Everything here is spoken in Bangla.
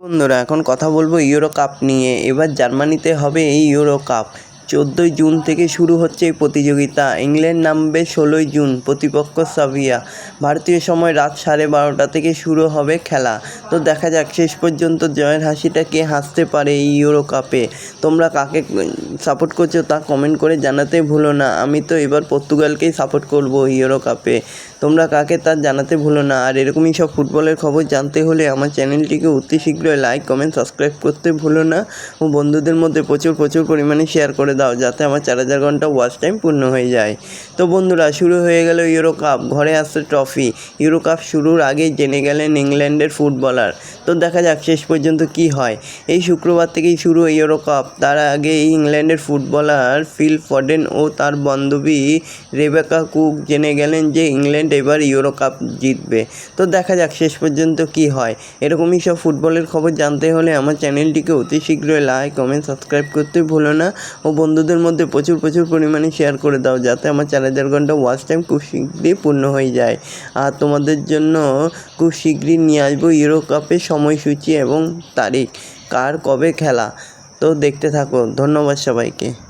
বন্ধুরা, এখন কথা বলব ইউরো কাপ নিয়ে। এবার জার্মানিতে হবে এই ইউরো কাপ চোদ্দোই জুন থেকে শুরু হচ্ছে এই প্রতিযোগিতা। ইংল্যান্ড নামবে ষোলোই জুন, প্রতিপক্ষ সাভিয়া ভারতীয় সময় রাত সাড়ে বারোটা থেকে শুরু হবে খেলা। তো দেখা যাক, শেষ পর্যন্ত জয়ের হাসিটা কে হাসতে পারে এই ইউরো কাপে তোমরা কাকে সাপোর্ট করছ তা কমেন্ট করে জানাতে ভুলো না। আমি তো এবার পর্তুগালকেই সাপোর্ট করব ইউরো কাপে তোমরা কাকে তা জানাতে ভুলো না। আর এরকমই সব ফুটবলের খবর জানতে হলে আমার চ্যানেলটিকে অতি শীঘ্রই লাইক, কমেন্ট, সাবস্ক্রাইব করতে ভুলো না ও বন্ধুদের মধ্যে প্রচুর প্রচুর পরিমাণে শেয়ার করে দাও যাতে আমার চার হাজার ঘণ্টা ওয়াচ টাইম পূর্ণ হয়ে যায়। তো বন্ধুরা, শুরু হয়ে গেল ইউরো কাপ ঘরে আসছে ট্রফি ইউরো কাপ শুরুর আগেই জেনে গেলেন ইংল্যান্ডের ফুটবলার তো দেখা যাক শেষ পর্যন্ত কি হয়। এই শুক্রবার থেকেই শুরু ইউরো কাপ তার আগে ইংল্যান্ডের ফুটবলার ফিল ফডেন ও তার বান্ধবী রেবেকা কুক জেনে গেলেন যে ইংল্যান্ড এবার ইউরো কাপ জিতবে। তো দেখা যাক শেষ পর্যন্ত কি হয়। এরকমই সব ফুটবলের খবর জানতে হলে আমার চ্যানেলটিকে অতি শীঘ্রই লাইক কমেন্ট সাবস্ক্রাইব করতে ভুলো না। ও বন্ধুদের মধ্যে প্রচুর প্রচুর পরিমাণে শেয়ার করে দাও যাতে আমার চার হাজার ঘণ্টা ওয়াচ টাইম খুব শীঘ্রই পূর্ণ হয়ে যায়। আর তোমাদের জন্য খুব শীঘ্রই নিয়ে আসব ইউরো কাপের সময়সূচি এবং তারিখ। কার কবে খেলা? তো দেখতে থাকো। ধন্যবাদ সবাইকে।